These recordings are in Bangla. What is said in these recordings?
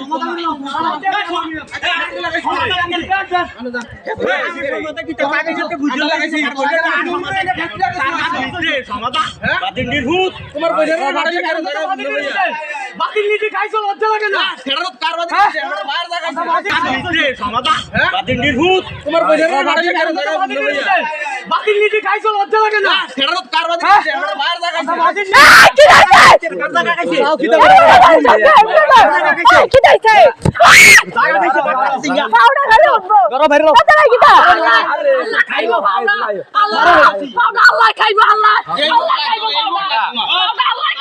তোমার বাতিল নীতি খাইছো লজ্জা লাগে না তোমার বাতিল নীতি খাইব আল্লাহ আল্লাহ খাইব আল্লাহ আল্লাহ খোলা করব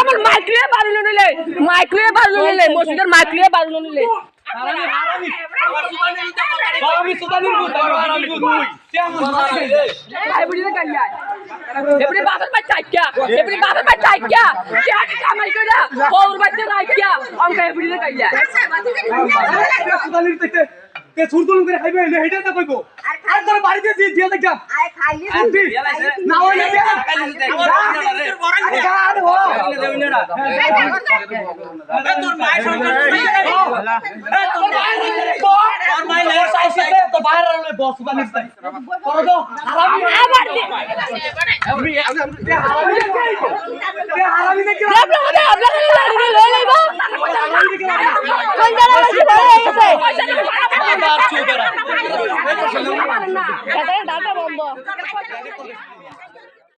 আমার মাইক্রোয়ে বারুলো নিলে মাইক্রোয়ে বারুলো নিলে মসজিদের মাইক্রোয়ে বারুলো নিলে। এবারে কে সুরদুল করে খাইবে না হেটা তো কইবো আর তোর বাড়িতে দিয়ে দিয়ে দেখা আন্টি না হইলে দিয়া আরে ও তোর মায়ের সঙ্গে তোর মাইলে সাইসে তো বাইরে রলে বস সুদানির তাই করো তো হারামি আবার হারামি দেখে আপনি মনে আপনি লাড়ি লই লইব কোন জায়গা আছে বড় হয়ে গেছে দাদা বন্ধ।